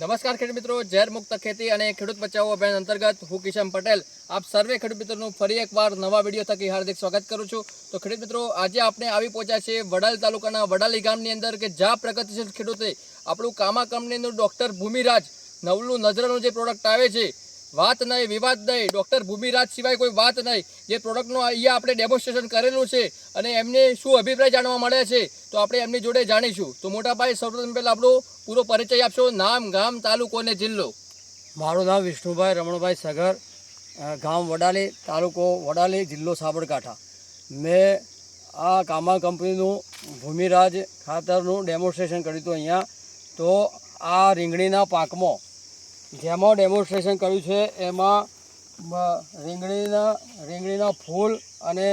નમસ્કાર ખેડૂત મિત્રો, ઝેર મુક્ત ખેતી અને ખેડૂત બચાવો અભિયાન અંતર્ગત હું કિશન પટેલ. આપ સર્વે ખેડૂત મિત્રોનું ફરી એકવાર નવા વીડિયો થકી હાર્દિક સ્વાગત કરું છું. તો ખેડૂત મિત્રો, આજે આપણે આવી પહોંચ્યા છે વડાલ તાલુકાના વડાલી ગામની અંદર કે જ્યાં પ્રગતિશીલ ખેડૂતે આપણું કામા કંપનીનું ડૉક્ટર ભૂમિરાજ નવલું નજરાનું જે પ્રોડક્ટ આવે છે વાત નહીં, વિવાદ નહીં. ડૉક્ટર ભૂમિરાજ સિવાય કોઈ વાત નહીં. જે પ્રોડક્ટનું અહીંયા આપણે ડેમોન્સ્ટ્રેશન કરેલું છે અને એમને શું અભિપ્રાય જાણવા મળે છે, તો આપણે એમની જોડે જાણીશું. તો મોટાભાઈ સૌપ્રથમ પહેલાં આપણો પૂરો પરિચય આપશો. નામ, ગામ, તાલુકો અને જિલ્લો. મારું નામ વિષ્ણુભાઈ રમણભાઈ સગર. ગામ વડાલી, તાલુકો વડાલી, જિલ્લો સાબરકાંઠા. મેં આ કામા કંપનીનું ભૂમિરાજ ખાતરનું ડેમોન્સ્ટ્રેશન કર્યું હતું અહીંયા. તો આ રીંગણીના પાકમાં જેમાં ડેમોન્સ્ટ્રેશન કર્યું છે એમાં રીંગણીના રીંગણીના ફૂલ અને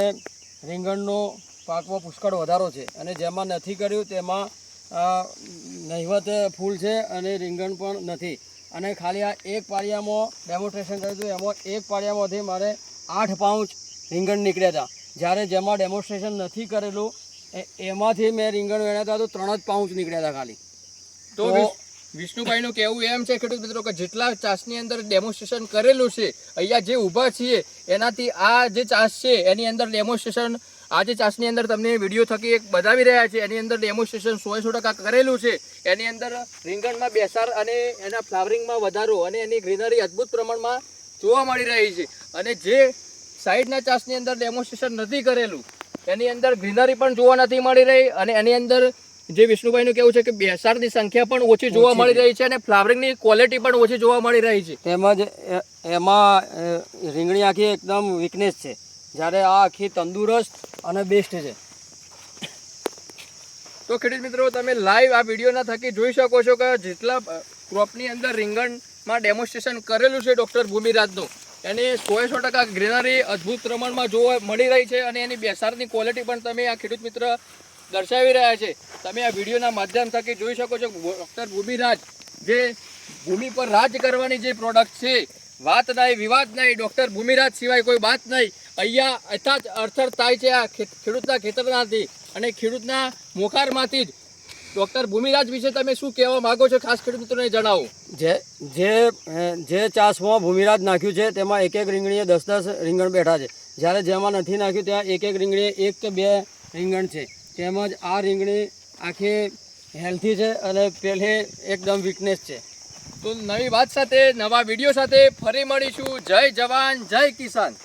રીંગણનો પાકમાં પુષ્કળ વધારો છે. અને જેમાં નથી કર્યું તેમાં નહિવત ફૂલ છે અને રીંગણ પણ નથી. અને ખાલી આ એક પાળિયામાં ડેમોન્સ્ટ્રેશન કર્યું હતું એમાં એક પાળિયામાંથી મારે આઠ પાઉચ રીંગણ નીકળ્યા હતા. જ્યારે જેમાં ડેમોન્સ્ટ્રેશન નથી કરેલું એમાંથી મેં રીંગણ વેણ્યા હતા તો ત્રણ જ પાઉચ નીકળ્યા હતા ખાલી. તો વિષ્ણુભાઈનું કહેવું એમ છે, ખેડૂત મિત્રો, કે જેટલા ચાસની અંદર ડેમોન્સ્ટ્રેશન કરેલું છે, અહીંયા જે ઊભા છીએ, એનાથી આ જે ચાસ છે, એની અંદર ડેમોન્સ્ટ્રેશન આ જે ચાસની અંદર તમને વીડિયો થકી એક બતાવી રહ્યા છે, એની અંદર ડેમોન્સ્ટ્રેશન સો સો ટકા કરેલું છે. એની અંદર રીંગણમાં બેસાર અને એના ફ્લાવરિંગમાં વધારો અને એની ગ્રીનરી અદ્ભુત પ્રમાણમાં જોવા મળી રહી છે. અને જે સાઈડના ચાસની અંદર ડેમોન્સ્ટ્રેશન નથી કરેલું, એની અંદર ગ્રીનરી પણ જોવા નથી મળી રહી અને એની અંદર જે વિષ્ણુભાઈનું કેવું છે કે બેસારની સંખ્યા પણ ઓછી જોવા મળી રહી છે અને ફ્લાવરિંગની ક્વોલિટી પણ ઓછી જોવા મળી રહી છે. તેમજ એમાં રીંગણી આખી એકદમ વીકનેસ છે. જ્યારે આ આખી તંદુરસ્ત અને બેસ્ટ છે. તો ખેડૂત મિત્રો તમે લાઈવ આ વિડીયોના થકી જોઈ શકો છો કે જેટલા ક્રોપની અંદર રીંગણમાં ડેમોન્સ્ટ્રેશન કરેલું છે ડૉક્ટર ભૂમિરાજનું. એની સો સો ટકા ગ્રીનરી અદ્ભુત પ્રમાણમાં જોવા મળી રહી છે અને એની બેસારની ક્વોલિટી પણ તમે આ ખેડૂત મિત્ર દર્શાવી રહ્યા છે. તમે આ વિડીયોના માધ્યમ થકી જોઈ શકો છો ડૉક્ટર ભૂમિરાજ જે ભૂમિ પર રાજ કરવાની જે પ્રોડક્ટ છે, વાત નહીં વિવાદ નહીં ડૉક્ટર ભૂમિરાજ સિવાય કોઈ વાત નહીં. અહીંયા અથાત અર્થર થાય છે આ ખેડૂતના ખેતરમાંથી અને ખેડૂતના મોખારમાંથી જ. ડૉક્ટર ભૂમિરાજ વિશે તમે શું કહેવા માંગો છો ખાસ ખેડૂત મિત્રોને જણાવો. જે જે જે ચાસમાં ભૂમિરાજ નાખ્યું છે, તેમાં એક એક રીંગણીએ દસ દસ રીંગણ બેઠા છે. જ્યારે જેમાં નથી નાખ્યું, ત્યાં એક એક રીંગણીએ એક કે બે રીંગણ છે. તેમજ આ રીંગણી આખી હેલ્થી છે અને પહેલે એકદમ વીકનેસ છે. તો નવી વાત સાથે, નવા વીડિયો સાથે ફરી મળીશું. જય જવાન, જય કિસાન.